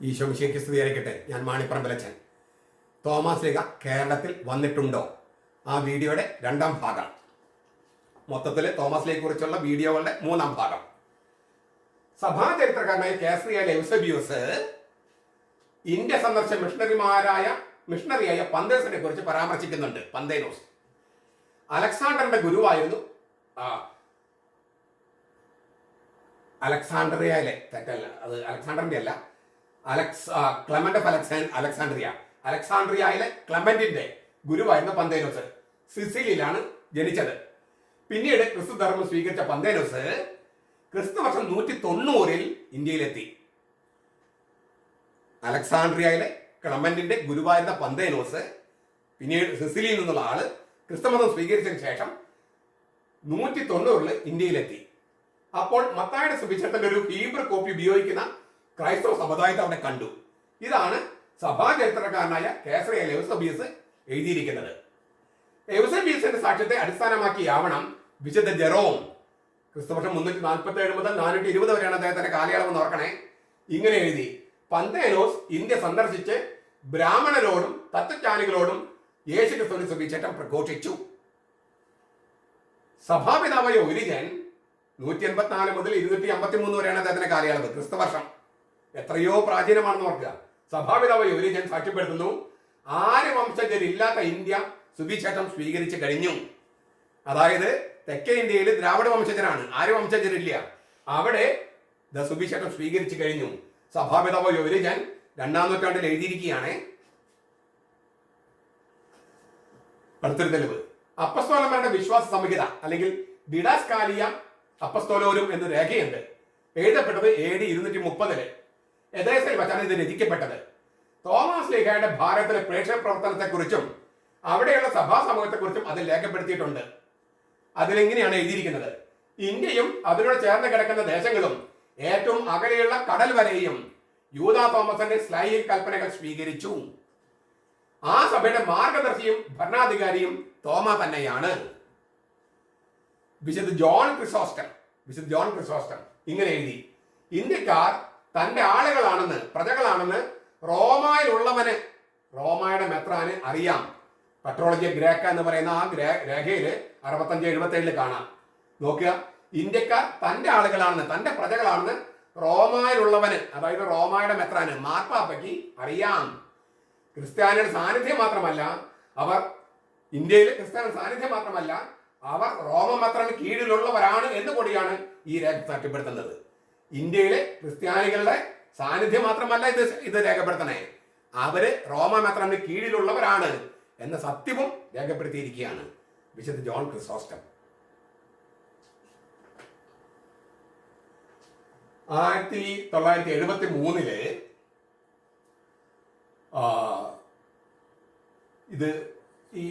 ഈശോ മിശിക്ക് സ്തുതിയായിരിക്കട്ടെ. ഞാൻ മാണിപ്പറമ്പലച്ചൻ. Thomas Liga കേരളത്തിൽ വന്നിട്ടുണ്ടോ? ആ വീഡിയോയുടെ രണ്ടാം ഭാഗം. മൊത്തത്തിൽ തോമസ് ലിയെ കുറിച്ചുള്ള വീഡിയോകളുടെ മൂന്നാം ഭാഗം. സഭാ ചരിത്രകാരനായ കേസറിയ ലെവ്സബിയൂസ് ഇന്ത്യ സന്ദർശ മിഷണറിമാരായ മിഷണറിയായ പന്തേസിനെ കുറിച്ച് പരാമർശിക്കുന്നുണ്ട് പന്തേനോസ്. അലക്സാണ്ടറിന്റെ ഗുരുവായിരുന്നു ആ, അലക്സാണ്ട്രിയയിലെ തെറ്റല്ല അത് അലക്സാണ്ടറിന്റെ അല്ല Alex Clement of Alexa Alexandria. അലക്സാണ്ട്രിയയിലെ ക്ലെമന്റിന്റെ ഗുരുവായിരുന്ന പന്തേനോസ് സിസിലിയിലാണ് ജനിച്ചത്. പിന്നീട് ക്രിസ്തു ധർമ്മം സ്വീകരിച്ച പന്തേനോസ് ക്രിസ്തു വർഷം നൂറ്റി തൊണ്ണൂറിൽ ഇന്ത്യയിലെത്തി. അലക്സാണ്ട്രിയയിലെ ക്ലമന്റിന്റെ ഗുരുവായിരുന്ന പന്തേനോസ് പിന്നീട് സിസിലിയിൽ നിന്നുള്ള ആൾ ക്രിസ്തുമതം സ്വീകരിച്ചതിന് ശേഷം നൂറ്റി തൊണ്ണൂറിൽ ഇന്ത്യയിലെത്തി. അപ്പോൾ മത്തായുടെ സുവിശേഷത്തിന്റെ ഒരു ഹീബ്ര കോപ്പി ഉപയോഗിക്കുന്ന ക്രൈസ്തവ സമുദായത്തെ അവിടെ കണ്ടു. ഇതാണ് സഭാ ചരിത്രകാരനായ കേസറിയ ലെവസബീസ് എഴുതിയിരിക്കുന്നത്. ലെവസബിയസിന്റെ സാക്ഷ്യത്തെ അടിസ്ഥാനമാക്കി ആവണം വിശുദ്ധ ജെറോം. ക്രിസ്തുവർഷം മുന്നൂറ്റി നാൽപ്പത്തി ഏഴ് മുതൽ നാനൂറ്റി ഇരുപത് വരെയാണ് അദ്ദേഹത്തിന്റെ കാലയളവ് ഓർക്കണേ. ഇങ്ങനെ എഴുതി പന്തേനോസ് ഇന്ത്യ സന്ദർശിച്ച് ബ്രാഹ്മണരോടും തത്വജ്ഞാനികളോടും യേശു ക്രിസ്തുവിനെ സുവിശേഷം പ്രഘോഷിച്ചു. സഭാപിതാവായ ഒരിജൻ നൂറ്റി എൺപത്തിനാല് മുതൽ ഇരുന്നൂറ്റി അമ്പത്തി മൂന്ന് വരെയാണ് അദ്ദേഹത്തിന്റെ കാലയളവ് ക്രിസ്തുവർഷം എത്രയോ പ്രാചീനമാണെന്ന് ഓർക്കുക. സഭാപിതാവായി ഒരു ഞാൻ സാക്ഷ്യപ്പെടുത്തുന്നു. ആര് വംശജരില്ലാത്ത ഇന്ത്യ സുവിശേഷം സ്വീകരിച്ചു കഴിഞ്ഞു? അതായത് തെക്കേ ഇന്ത്യയിൽ ദ്രാവിഡ വംശജരാണ് ആര് വംശജരില്ല? അവിടെ ദ സുവിശേഷം സ്വീകരിച്ചു കഴിഞ്ഞു. സഭാപിതാവ് ഒരിജൻ രണ്ടാം നൂറ്റാണ്ടിൽ എഴുതിയിരിക്കുകയാണ്. അടുത്തൊരു തെളിവ് അപ്പസ്തോലന്മാരുടെ വിശ്വാസ സംഹിത അല്ലെങ്കിൽ ഡിഡാസ്കാലിയ അപ്പസ്തോലോരും എന്ന രേഖയുണ്ട്. എഴുതപ്പെട്ടത് എ ഡി ഇരുന്നൂറ്റി മുപ്പതിൽ. എതേസയിൽ വച്ചാണ് ഇത് രചിക്കപ്പെട്ടത്. തോമസ് ലേഖയുടെ ഭാരതത്തിലെ പ്രേക്ഷക പ്രവർത്തനത്തെക്കുറിച്ചും അവിടെയുള്ള സഭാ സമൂഹത്തെക്കുറിച്ചും അതിൽ രേഖപ്പെടുത്തിയിട്ടുണ്ട്. അതിലെങ്ങനെയാണ് എഴുതിയിരിക്കുന്നത്? ഇന്ത്യയും അതിനോട് ചേർന്ന് കിടക്കുന്ന ദേശങ്ങളും ഏറ്റവും അകലെയുള്ള കടൽ വരെയും യൂത തോമസിന്റെ സ്ലൈഹിക കൽപ്പനകൾ സ്വീകരിച്ചു. ആ സഭയുടെ മാർഗദർശിയും ഭരണാധികാരിയും തോമ തന്നെയാണ്. വിശുദ്ധ ജോൺ ക്രിസോസ്റ്റം വിശുദ്ധ ജോൺ ക്രിസോസ്റ്റം ഇങ്ങനെ എഴുതി ഇന്ത്യക്കാർ തന്റെ ആളുകളാണെന്ന് പ്രജകളാണെന്ന് റോമായിലുള്ളവന് റോമായുടെ മെത്രാന് അറിയാം. പെട്രോളജി ഗ്രേക്ക എന്ന് പറയുന്ന ആ ഗ്രേ രേഖയിൽ അറുപത്തഞ്ച് എഴുപത്തി ഏഴിൽ കാണാം. നോക്കുക ഇന്ത്യക്കാർ തന്റെ ആളുകളാണെന്ന് തന്റെ പ്രജകളാണെന്ന് റോമായിലുള്ളവന് അതായത് റോമായുടെ മെത്രാന് മാർപ്പാപ്പയ്ക്ക് അറിയാം. ക്രിസ്ത്യാനിയുടെ സാന്നിധ്യം മാത്രമല്ല അവർ ഇന്ത്യയിൽ ക്രിസ്ത്യാനി സാന്നിധ്യം മാത്രമല്ല അവർ റോമ മെത്രാന് കീഴിലുള്ളവരാണ് എന്ന് കൂടിയാണ് ഈ രേഖ സാക്ഷ്യപ്പെടുത്തുന്നത് ഇന്ത്യയിലെ ക്രിസ്ത്യാനികളുടെ സാന്നിധ്യം മാത്രമല്ല ഇത് ഇത് രേഖപ്പെടുത്തണേ. അവർ റോമ മാത്രമിന് കീഴിലുള്ളവരാണ് എന്ന സത്യവും രേഖപ്പെടുത്തിയിരിക്കുകയാണ് വിശുദ്ധ ജോൺ ക്രിസോസ്റ്റം. ആയിരത്തി തൊള്ളായിരത്തി എഴുപത്തി മൂന്നിൽ ഇത് ഈ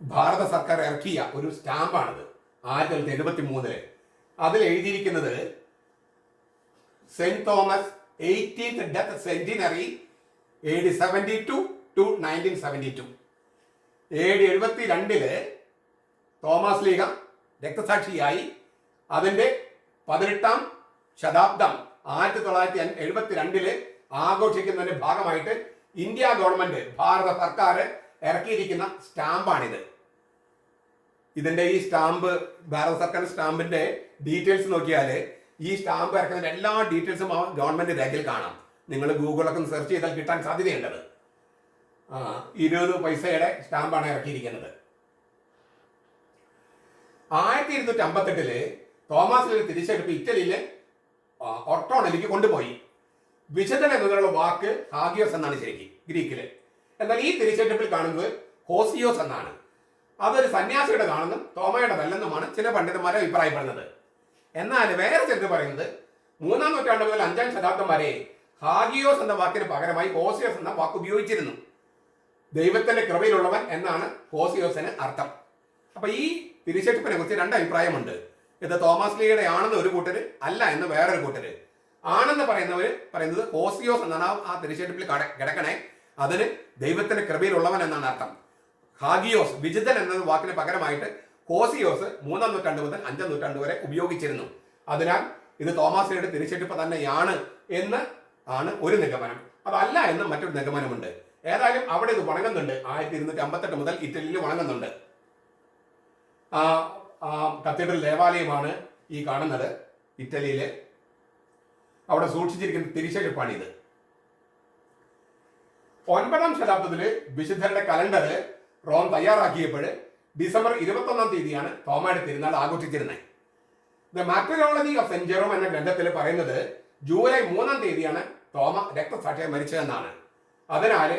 ഭാരത സർക്കാർ ഇറക്കിയ ഒരു സ്റ്റാമ്പാണിത് ആയിരത്തി തൊള്ളായിരത്തി എഴുപത്തി മൂന്നിൽ അതിൽ എഴുതിയിരിക്കുന്നത് Saint Thomas eighteenth death centenary A D seventy two to nineteen seventy two A D എഴുപത്തി രണ്ടിൽ തോമസ് ലീഗ രക്തസാക്ഷിയായി. അതിന്റെ പതിനെട്ടാം ശതാബ്ദം ആയിരത്തി തൊള്ളായിരത്തി എഴുപത്തി രണ്ടിൽ ആഘോഷിക്കുന്നതിന്റെ ഭാഗമായിട്ട് ഇന്ത്യ ഗവൺമെന്റ് ഭാരത സർക്കാർ ഇറക്കിയിരിക്കുന്ന സ്റ്റാമ്പാണിത്. ഇതിന്റെ ഈ സ്റ്റാമ്പ് ഭാരത സർക്കാർ സ്റ്റാമ്പിന്റെ ഡീറ്റെയിൽസ് നോക്കിയാൽ ഈ സ്റ്റാമ്പ് ഇറക്കുന്നതിന്റെ എല്ലാ ഡീറ്റെയിൽസും ആ ഗവൺമെന്റ് രേഖയിൽ കാണാം. നിങ്ങൾ ഗൂഗിളൊക്കെ സെർച്ച് ചെയ്താൽ കിട്ടാൻ സാധ്യതയുണ്ടത്. ആ ഇരുപത് പൈസയുടെ സ്റ്റാമ്പാണ് ഇറക്കിയിരിക്കുന്നത്. ആയിരത്തി ഇരുന്നൂറ്റി അമ്പത്തെട്ടിൽ തോമസ് തിരിച്ചെടുപ്പ് ഇറ്റലിയിലെ ഒട്ടോണലിക്ക് കൊണ്ടുപോയി. വിശദൻ എന്നതിനുള്ള വാക്ക് ഹാഗിയോസ് എന്നാണ് ശരിക്കും ഗ്രീക്കിൽ. എന്നാൽ ഈ തിരിച്ചെടുപ്പിൽ കാണുന്നത് ഹോസിയോസ് എന്നാണ്. അതൊരു സന്യാസിയുടെ കാണുന്നതും തോമയുടെ വല്ലെന്നുമാണ് ചില പണ്ഡിതന്മാരെ അഭിപ്രായപ്പെടുന്നത്. എന്നാൽ വേറെ ചിലത് പറയുന്നത് മൂന്നാം നൂറ്റാണ്ട് മുതൽ അഞ്ചാം ശതാബ്ദം വരെ ഹാഗിയോസ് എന്ന വാക്കിന് പകരമായി ഹോസിയോസ് എന്ന വാക്ക് ഉപയോഗിച്ചിരുന്നു. ദൈവത്തിന്റെ കൃപയിലുള്ളവൻ എന്നാണ് ഹോസിയോസിന് അർത്ഥം. അപ്പൊ ഈ തിരിച്ചെടുപ്പിനെ കുറിച്ച് രണ്ട് അഭിപ്രായമുണ്ട്. ഇത് തോമസ് ലീയുടെ ആണെന്ന് ഒരു കൂട്ടര് അല്ല എന്ന് വേറൊരു കൂട്ടര്. ആണെന്ന് പറയുന്നവര് പറയുന്നത് ഹോസിയോസ് എന്നാണ് ആ തിരിച്ചെടുപ്പിൽ കിടക്കണേ. അതിന് ദൈവത്തിന്റെ കൃപയിലുള്ളവൻ എന്നാണ് അർത്ഥം. ഹാഗിയോസ് വിജിതൻ എന്ന വാക്കിന് പകരമായിട്ട് ഹോസിയോസ് മൂന്നാം നൂറ്റാണ്ട് മുതൽ അഞ്ചാം നൂറ്റാണ്ട് വരെ ഉപയോഗിച്ചിരുന്നു. അതിനാൽ ഇത് തോമാസിയുടെ തിരിച്ചെടുപ്പ് തന്നെയാണ് എന്ന് ആണ് ഒരു നിഗമനം. അതല്ല എന്ന് മറ്റൊരു നിഗമനമുണ്ട്. ഏതായാലും അവിടെ ഇത് വണങ്ങുന്നുണ്ട് ആയിരത്തി ഇരുന്നൂറ്റി അമ്പത്തെട്ട് മുതൽ ഇറ്റലിയിൽ വണങ്ങുന്നുണ്ട് കത്തീഡ്രൽ ദേവാലയമാണ് ഈ കാണുന്നത് ഇറ്റലിയിലെ. അവിടെ സൂക്ഷിച്ചിരിക്കുന്ന തിരിച്ചെടുപ്പാണിത്. ഒൻപതാം ശതാബ്ദത്തിൽ വിശുദ്ധരുടെ കലണ്ടർ റോം തയ്യാറാക്കിയപ്പോൾ ഡിസംബർ ഇരുപത്തൊന്നാം തീയതിയാണ് തോമയുടെ തിരുനാൾ ആഘോഷിച്ചിരുന്നത്. ദ മാറ്ററോളജി ഓഫ് ജെറോം എന്ന ഗ്രന്ഥത്തിൽ പറയുന്നത് ജൂലൈ മൂന്നാം തീയതിയാണ് തോമ രക്തസാക്ഷിയായി മരിച്ചതെന്നാണ്. അതിനാൽ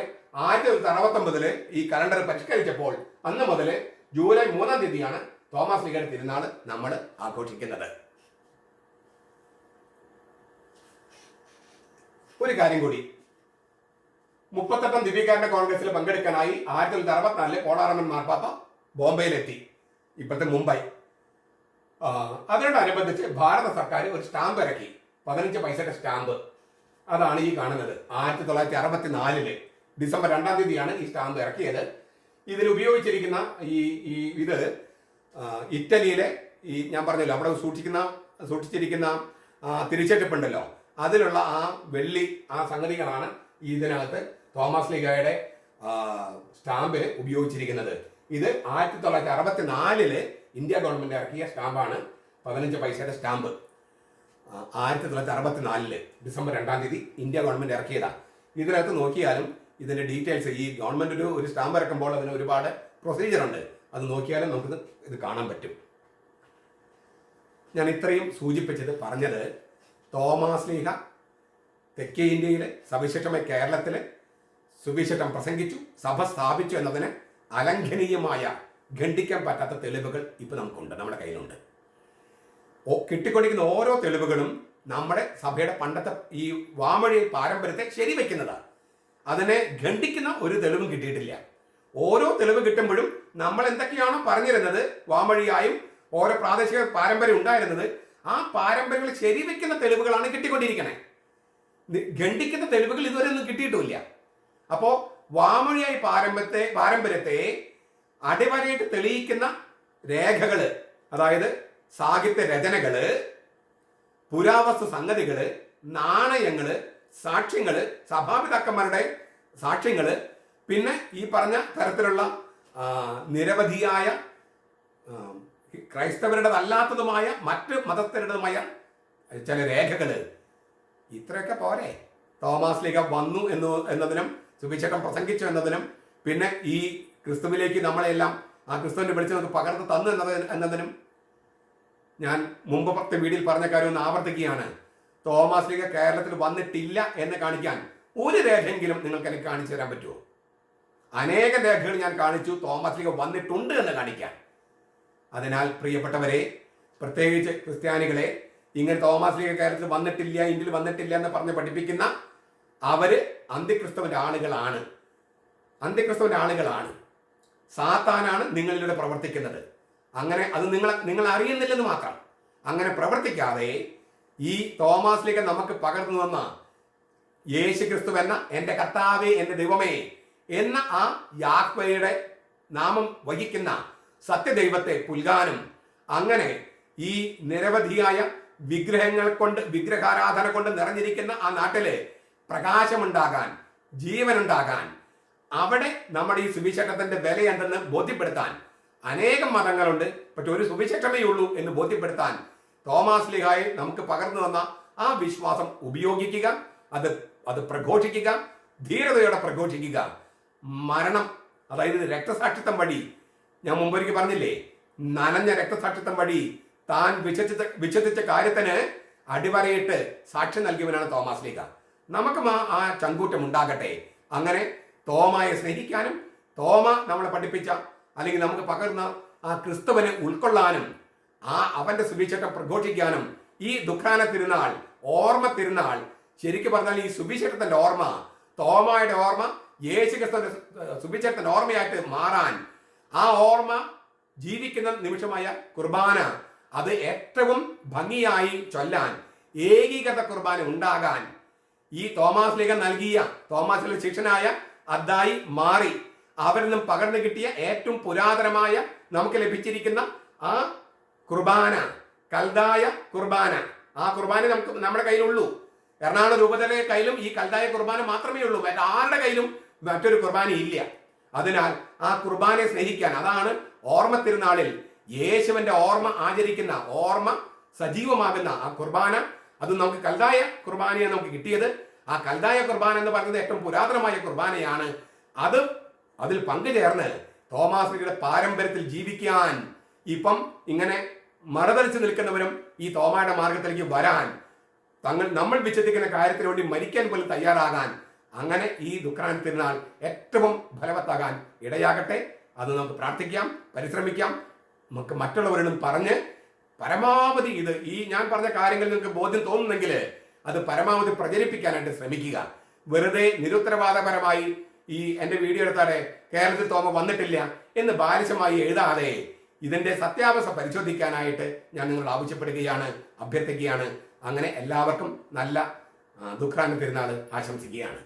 ആയിരത്തി തൊള്ളായിരത്തി അറുപത്തൊമ്പതിൽ ഈ കലണ്ടർ പരിഷ്കരിച്ചപ്പോൾ അന്ന് മുതൽ ജൂലൈ മൂന്നാം തീയതിയാണ് തോമസ് ലീഗയുടെ തിരുനാൾ നമ്മൾ ആഘോഷിക്കുന്നത്. ഒരു കാര്യം കൂടി. മുപ്പത്തെട്ടാം ദിവ്യകാരന്റെ കോൺഗ്രസിൽ പങ്കെടുക്കാനായി ആയിരത്തി തൊള്ളായിരത്തി അറുപത്തിനാലിൽ കോടാറമ്മൻ മാർപ്പാപ്പ ബോംബെയിലെത്തി. ഇപ്പോഴത്തെ മുംബൈ. അതിനോടനുബന്ധിച്ച് ഭാരത സർക്കാർ ഒരു സ്റ്റാമ്പ് ഇറക്കി. പതിനഞ്ച് പൈസയുടെ സ്റ്റാമ്പ്. അതാണ് ഈ കാണുന്നത്. ആയിരത്തി തൊള്ളായിരത്തി അറുപത്തി നാലിൽ ഡിസംബർ രണ്ടാം തീയതിയാണ് ഈ സ്റ്റാമ്പ് ഇറക്കിയത്. ഇതിൽ ഉപയോഗിച്ചിരിക്കുന്ന ഈ ഈ ഇത് ഇറ്റലിയിലെ ഈ ഞാൻ പറഞ്ഞല്ലോ അവിടെ സൂക്ഷിക്കുന്ന സൂക്ഷിച്ചിരിക്കുന്ന തിരിച്ചെടുപ്പുണ്ടല്ലോ. അതിലുള്ള ആ വെള്ളി ആ സംഗതികളാണ് ഇതിനകത്ത് തോമസ് ലീഗയുടെ സ്റ്റാമ്പിൽ ഉപയോഗിച്ചിരിക്കുന്നത്. ഇത് ആയിരത്തി തൊള്ളായിരത്തി അറുപത്തി നാലിൽ ഇന്ത്യ ഗവൺമെന്റ് ഇറക്കിയ സ്റ്റാമ്പാണ് പതിനഞ്ച് പൈസയുടെ സ്റ്റാമ്പ്. ആയിരത്തി തൊള്ളായിരത്തി അറുപത്തി നാലിൽ ഡിസംബർ രണ്ടാം തീയതി ഇന്ത്യ ഗവൺമെന്റ് ഇറക്കിയതാ. ഇതിനകത്ത് നോക്കിയാലും ഇതിന്റെ ഡീറ്റെയിൽസ് ഈ ഗവൺമെന്റ് ഒരു ഒരു സ്റ്റാമ്പ് ഇറക്കുമ്പോൾ അതിന് ഒരുപാട് പ്രൊസീജിയർ ഉണ്ട്. അത് നോക്കിയാലും നമുക്ക് ഇത് കാണാൻ പറ്റും. ഞാൻ ഇത്രയും സൂചിപ്പിച്ചത് പറഞ്ഞത് തോമാസ് ലീഹ തെക്കേ ഇന്ത്യയിലെ സവിശേഷമായി കേരളത്തിലെ സുവിശേഷം പ്രസംഗിച്ചു സഭ സ്ഥാപിച്ചു എന്നതിന് അലംഘനീയമായ ഖണ്ഡിക്കാൻ പറ്റാത്ത തെളിവുകൾ ഇപ്പോൾ നമുക്കുണ്ട് നമ്മുടെ കയ്യിലുണ്ട്. ഓ കിട്ടിക്കൊണ്ടിരിക്കുന്ന ഓരോ തെളിവുകളും നമ്മുടെ സഭയുടെ പണ്ടത്തെ ഈ വാമൊഴി പാരമ്പര്യത്തെ ശരിവെക്കുന്നതാണ്. അതിനെ ഖണ്ഡിക്കുന്ന ഒരു തെളിവും കിട്ടിയിട്ടില്ല. ഓരോ തെളിവ് കിട്ടുമ്പോഴും നമ്മൾ എന്തൊക്കെയാണോ പറഞ്ഞിരുന്നത് വാമൊഴിയായും ഓരോ പ്രാദേശിക പാരമ്പര്യം ഉണ്ടായിരുന്നത് ആ പാരമ്പര്യങ്ങൾ ശരിവെക്കുന്ന തെളിവുകളാണ് കിട്ടിക്കൊണ്ടിരിക്കണേ. ഖണ്ഡിക്കുന്ന തെളിവുകൾ ഇതുവരെ ഒന്നും കിട്ടിയിട്ടുമില്ല. അപ്പോ വാമൊഴിയായി പാരമ്പര്യത്തെ പാരമ്പര്യത്തെ അടിവരയിട്ട് തെളിയിക്കുന്ന രേഖകൾ അതായത് സാഹിത്യ രചനകൾ പുരാവസ്തു സംഗതികൾ നാണയങ്ങൾ സാക്ഷ്യങ്ങൾ സഭാപിതാക്കന്മാരുടെ സാക്ഷ്യങ്ങൾ പിന്നെ ഈ പറഞ്ഞ തരത്തിലുള്ള നിരവധിയായ ക്രൈസ്തവരുടേതല്ലാത്തതുമായ മറ്റ് മതസ്ഥരുടേതുമായ ചില രേഖകൾ ഇത്രയൊക്കെ പോരെ. തോമാസ് ലീഗ വന്നു എന്ന് എന്നതിനും സുഭിച്ചേട്ടൻ പ്രസംഗിച്ചു എന്നതിനും പിന്നെ ഈ ക്രിസ്തുവിലേക്ക് നമ്മളെല്ലാം ആ ക്രിസ്തുവിന്റെ വിളിച്ച് നമുക്ക് പകർന്നു തന്നു എന്നത് എന്നതിനും ഞാൻ മുമ്പ് പത്ത് വീഡിയോയിൽ പറഞ്ഞ കാര്യം ഒന്ന് ആവർത്തിക്കുകയാണ്. തോമസ് ലീഗ കേരളത്തിൽ വന്നിട്ടില്ല എന്ന് കാണിക്കാൻ ഒരു രേഖയെങ്കിലും നിങ്ങൾക്ക് എനിക്ക് കാണിച്ചു തരാൻ പറ്റുമോ? അനേക രേഖകൾ ഞാൻ കാണിച്ചു തോമസ് ലീഗ വന്നിട്ടുണ്ട് എന്ന് കാണിക്കാൻ. അതിനാൽ പ്രിയപ്പെട്ടവരെ പ്രത്യേകിച്ച് ക്രിസ്ത്യാനികളെ ഇങ്ങനെ തോമസ് ലീഗ കേരളത്തിൽ വന്നിട്ടില്ല ഇന്ത്യയിൽ വന്നിട്ടില്ല എന്ന് പറഞ്ഞ് പഠിപ്പിക്കുന്ന അവർ അന്ത്യക്രിസ്തവന്റെ ആളുകളാണ്. അന്ത്യക്രിസ്തവന്റെ ആളുകളാണ്. സാത്താനാണ് നിങ്ങളിലൂടെ പ്രവർത്തിക്കുന്നത്. അങ്ങനെ അത് നിങ്ങൾ നിങ്ങൾ അറിയുന്നില്ലെന്ന് മാത്രം. അങ്ങനെ പ്രവർത്തിക്കാതെ ഈ തോമാസിലേക്ക് നമുക്ക് പകർന്നു തന്ന യേശു ക്രിസ്തു എന്ന എന്റെ കർത്താവേ എന്റെ ദൈവമേ എന്ന ആ യാക്വയുടെ നാമം വഹിക്കുന്ന സത്യദൈവത്തെ പുൽകാനും അങ്ങനെ ഈ നിരവധിയായ വിഗ്രഹങ്ങൾ കൊണ്ട് വിഗ്രഹാരാധന കൊണ്ട് നിറഞ്ഞിരിക്കുന്ന ആ നാട്ടിൽ പ്രകാശമുണ്ടാകാൻ ജീവനുണ്ടാകാൻ അവിടെ നമ്മുടെ ഈ സുവിശേഷത്തിന്റെ വില എന്തെന്ന് ബോധ്യപ്പെടുത്താൻ അനേകം മതങ്ങളുണ്ട്. പക്ഷെ ഒരു സുവിശേഷമേ ഉള്ളൂ എന്ന് ബോധ്യപ്പെടുത്താൻ തോമാസ് ലിഹായി നമുക്ക് പകർന്നു തന്ന ആ വിശ്വാസം ഉപയോഗിക്കുക അത് അത് പ്രഘോഷിക്കുക ധീരതയോടെ പ്രഘോഷിക്കുക. മരണം അതായത് രക്തസാക്ഷിത്വം വഴി ഞാൻ മുമ്പൊരിക്കൽ പറഞ്ഞില്ലേ നനഞ്ഞ രക്തസാക്ഷിത്വം വഴി താൻ വിശ്വസിച്ച വിശ്വസിച്ച കാര്യത്തിന് അടിവരയിട്ട് സാക്ഷി നൽകിയവനാണ് തോമാസ് ലീഗ നമുക്കും ആ ആ ചങ്കൂറ്റം ഉണ്ടാകട്ടെ. അങ്ങനെ തോമയെ സ്നേഹിക്കാനും തോമ നമ്മളെ പഠിപ്പിച്ച അല്ലെങ്കിൽ നമുക്ക് പകർന്ന ആ ക്രിസ്തുവിനെ ഉൾക്കൊള്ളാനും ആ അവന്റെ സുവിശേഷം പ്രഘോഷിക്കാനും ഈ ദുഃഖാന തിരുനാൾ ഓർമ്മ തിരുനാൾ ശരിക്കും പറഞ്ഞാൽ ഈ സുവിശേഷത്തിന്റെ ഓർമ്മ തോമയുടെ ഓർമ്മ യേശു ക്രിസ്തുവിന്റെ സുവിശേഷത്തിന്റെ ഓർമ്മയായിട്ട് മാറാൻ ആ ഓർമ്മ ജീവിക്കുന്ന നിമിഷമായ കുർബാന അത് ഏറ്റവും ഭംഗിയായി ചൊല്ലാൻ ഏകീകൃത കുർബാന ഉണ്ടാകാൻ ഈ തോമാസ് ലീഗ നൽകിയ തോമാസിലെ ശിക്ഷനായ അദ്ദായി മാറി അവരിൽ നിന്നും പകർന്നു കിട്ടിയ ഏറ്റവും പുരാതനമായ നമുക്ക് ലഭിച്ചിരിക്കുന്ന ആ കുർബാന കൽതായ കുർബാന. ആ കുർബാന നമുക്ക് നമ്മുടെ കയ്യിലുള്ളൂ. എറണാകുളം രൂപതയുടെ കയ്യിലും ഈ കൽതായ കുർബാന മാത്രമേ ഉള്ളൂ. മറ്റേ ആരുടെ കയ്യിലും മറ്റൊരു കുർബാന ഇല്ല. അതിനാൽ ആ കുർബാനയെ സ്നേഹിക്കാൻ അതാണ് ഓർമ്മ തിരുനാളിൽ യേശുവിന്റെ ഓർമ്മ ആചരിക്കുന്ന ഓർമ്മ സജീവമാകുന്ന ആ കുർബാന അത് നമുക്ക് കൽതായ കുർബാനയാണ് നമുക്ക് കിട്ടിയത്. ആ കൽതായ കുർബാന എന്ന് പറയുന്നത് ഏറ്റവും പുരാതനമായ കുർബാനയാണ്. അത് അതിൽ പങ്കുചേർന്ന് തോമാശ്രീയുടെ പാരമ്പര്യത്തിൽ ജീവിക്കാൻ ഇപ്പം ഇങ്ങനെ മറതളിച്ച് നിൽക്കുന്നവരും ഈ തോമായുടെ മാർഗത്തിലേക്ക് വരാൻ തങ്ങൾ നമ്മൾ വിശ്വസിക്കുന്ന കാര്യത്തിന് വേണ്ടി മരിക്കാൻ പോലും തയ്യാറാകാൻ അങ്ങനെ ഈ ദുഃഖാൻ തിരുനാൾ ഏറ്റവും ഫലവത്താകാൻ ഇടയാകട്ടെ. അത് നമുക്ക് പ്രാർത്ഥിക്കാം പരിശ്രമിക്കാം. നമുക്ക് മറ്റുള്ളവരോടും പറഞ്ഞ് പരമാവധി ഇത് ഈ ഞാൻ പറഞ്ഞ കാര്യങ്ങൾ നിങ്ങൾക്ക് ബോധ്യം തോന്നുന്നെങ്കിൽ അത് പരമാവധി പ്രചരിപ്പിക്കാനായിട്ട് ശ്രമിക്കുക. വെറുതെ നിരുത്തരവാദപരമായി ഈ എന്റെ വീഡിയോ എടുത്താടെ കേരളത്തിൽ തോമ വന്നിട്ടില്ല എന്ന് ബാലിശമായി എഴുതാതെ ഇതിന്റെ സത്യാവസ്ഥ പരിശോധിക്കാനായിട്ട് ഞാൻ നിങ്ങളോട് ആവശ്യപ്പെടുകയാണ് അഭ്യർത്ഥിക്കുകയാണ്. അങ്ങനെ എല്ലാവർക്കും നല്ല ദുഃഖാന പെരുന്നാൾ ആശംസിക്കുകയാണ്.